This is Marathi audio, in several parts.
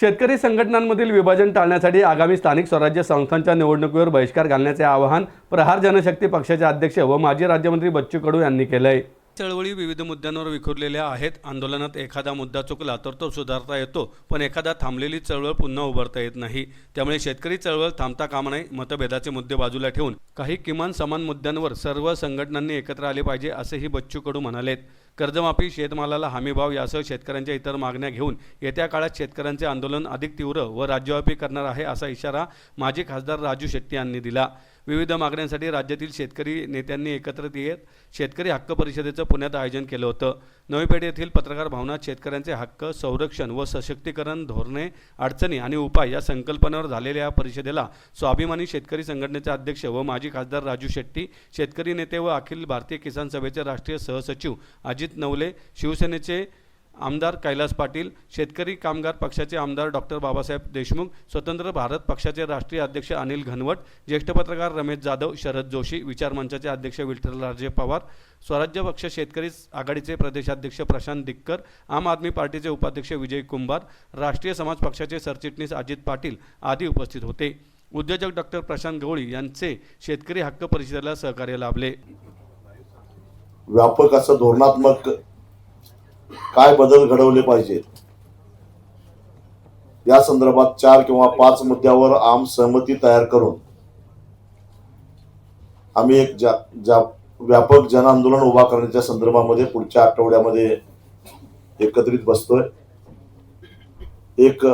शेतकरी संघटनांमधील विभाजन टाळण्यासाठी आगामी स्थानिक स्वराज्य संस्थांच्या निवडणुकीवर बहिष्कार घालण्याचे आवाहन प्रहार जनशक्ती पक्षाचे अध्यक्ष व माजी राज्यमंत्री बच्चू कडू यांनी केलं आहे चळवळी विविध मुद्द्यांवर विखुरलेल्या आहेत. आंदोलनात एखादा मुद्दा चुकला तर तो सुधारता येतो पण एखादा थांबलेली चळवळ पुन्हा उभारता येत नाही. त्यामुळे शेतकरी चळवळ थांबता कामा नये मतभेदाचे मुद्दे बाजूला ठेवून काही किमान समान मुद्द्यांवर सर्व संघटनांनी एकत्र आले पाहिजे असेही बच्चू कडू म्हणालेत. कर्जमाफी शेतमालाला हमीभाव यासह शेतकऱ्यांच्या इतर मागण्या घेऊन येत्या काळात शेतकऱ्यांचे आंदोलन अधिक तीव्र व राज्यव्यापी करणार आहे असा इशारा माजी खासदार राजू शेट्टी यांनी दिला. विविध मागण्यांसाठी राज्यातील शेतकरी नेत्यांनी एकत्रित येत शेतकरी हक्क परिषदेचं पुण्यात आयोजन केलं होतं. नवी पेठ येथील पत्रकार भवनात शेतकऱ्यांचे हक्क संरक्षण व सशक्तीकरण धोरणे अडचणी आणि उपाय या संकल्पनेवर झालेल्या या परिषदेला स्वाभिमानी शेतकरी संघटनेचे अध्यक्ष व माजी खासदार राजू शेट्टी शेतकरी नेते व अखिल भारतीय किसान सभेचे राष्ट्रीय सहसचिव अजित नवले शिवसेनेचे आमदार कैलास पाटील शेतकरी कामगार पक्षाचे आमदार डॉक्टर बाबासाहेब देशमुख स्वतंत्र भारत पक्षाचे राष्ट्रीय अध्यक्ष अनिल घनवट ज्येष्ठ पत्रकार रमेश जाधव शरद जोशी विचार मंचाचे अध्यक्ष विठ्ठलराजे पवार स्वराज्य पक्ष शेतकरी आघाडीचे प्रदेशाध्यक्ष प्रशांत दिक्कर आम आदमी पार्टीचे उपाध्यक्ष विजय कुंभार राष्ट्रीय समाज पक्षाचे सरचिटणीस अजित पाटील आदी उपस्थित होते. उद्योजक डॉक्टर प्रशांत गवळी यांचे शेतकरी हक्क परिषदेला सहकार्य लाभले. व्यापक असं धोरणात्मक काय बदल घडवले पाहिजेत या संदर्भात चार किंवा पाच मुद्द्यावर आम सहमती तयार करून आम्ही एक जा, जा व्यापक जन आंदोलन उभा करण्याच्या संदर्भामध्ये पुढच्या आठवड्यामध्ये एकत्रित बसतोय. एक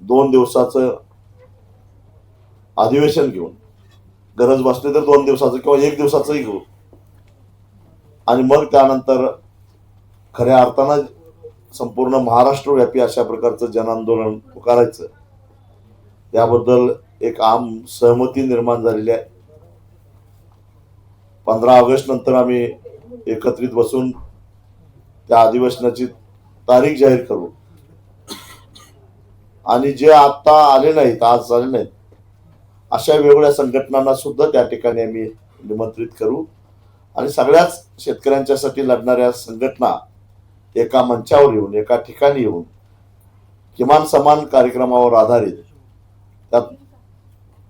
दोन दिवसाचं अधिवेशन घेऊन गरज बसली तर दोन दिवसाचं किंवा एक दिवसाचंही घेऊ आणि मग त्यानंतर खऱ्या अर्थानं संपूर्ण महाराष्ट्रव्यापी अशा प्रकारचं जनआंदोलन पुकारायचं. याबद्दल एक आम सहमती निर्माण झालेली आहे. पंधरा ऑगस्ट नंतर आम्ही एकत्रित बसून त्या अधिवेशनाची तारीख जाहीर करू. आणि जे आता आले नाहीत आज आले नाहीत अशा वेगवेगळ्या संघटनांना सुद्धा त्या ठिकाणी आम्ही निमंत्रित करू. आणि सगळ्याच शेतकऱ्यांच्यासाठी लढणाऱ्या संघटना एका मंचावर येऊन एका ठिकाणी येऊन किमान समान कार्यक्रमावर आधारित त्यात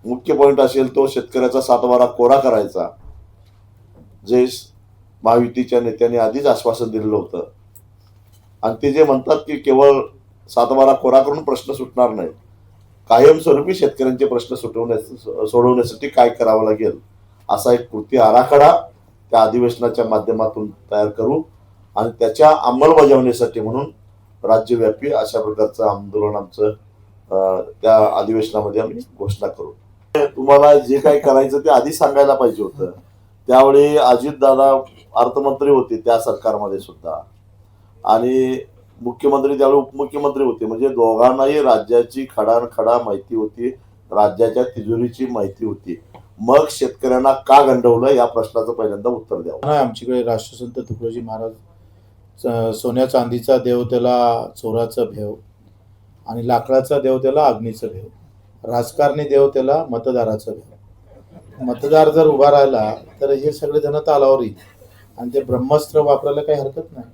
मुख्य पॉईंट असेल तो शेतकऱ्याचा सातबारा कोरा करायचा. जे महायुतीच्या नेत्यांनी आधीच आश्वासन दिलेलं होतं. आणि ते जे म्हणतात की केवळ सातबारा कोरा करून प्रश्न सुटणार नाही कायमस्वरूपी शेतकऱ्यांचे प्रश्न सुटवण्या सोडवण्यासाठी काय करावं लागेल असा एक कृती आराखडा त्या अधिवेशनाच्या माध्यमातून तयार करू आणि त्याच्या अंमलबजावणीसाठी म्हणून राज्यव्यापी अशा प्रकारचं आंदोलन आमचं त्या अधिवेशनामध्ये आम्ही घोषणा करू. तुम्हाला जे काही करायचं ते आधी सांगायला पाहिजे होतं. त्यावेळी अजितदादा अर्थमंत्री होते त्या सरकारमध्ये सुद्धा. आणि मुख्यमंत्री त्यावेळी उपमुख्यमंत्री होते. म्हणजे दोघांनाही राज्याची खडानखडा माहिती होती राज्याच्या तिजोरीची माहिती होती. मग शेतकऱ्यांना का गंडवलं या प्रश्नाचं पहिल्यांदा उत्तर द्यावं. आमच्याकडे राष्ट्रसंत तुकडोजी महाराज च- सोन्या चांदीचा देव त्याला चोराचं भेव आणि लाकडाचा देव त्याला अग्नीचं भेव. राजकारणी देव त्याला मतदाराचं भेव. मतदार जर उभा राहिला तर हे सगळे जण तालावर येईल आणि ते ब्रह्मास्त्र वापरायला काही हरकत नाही.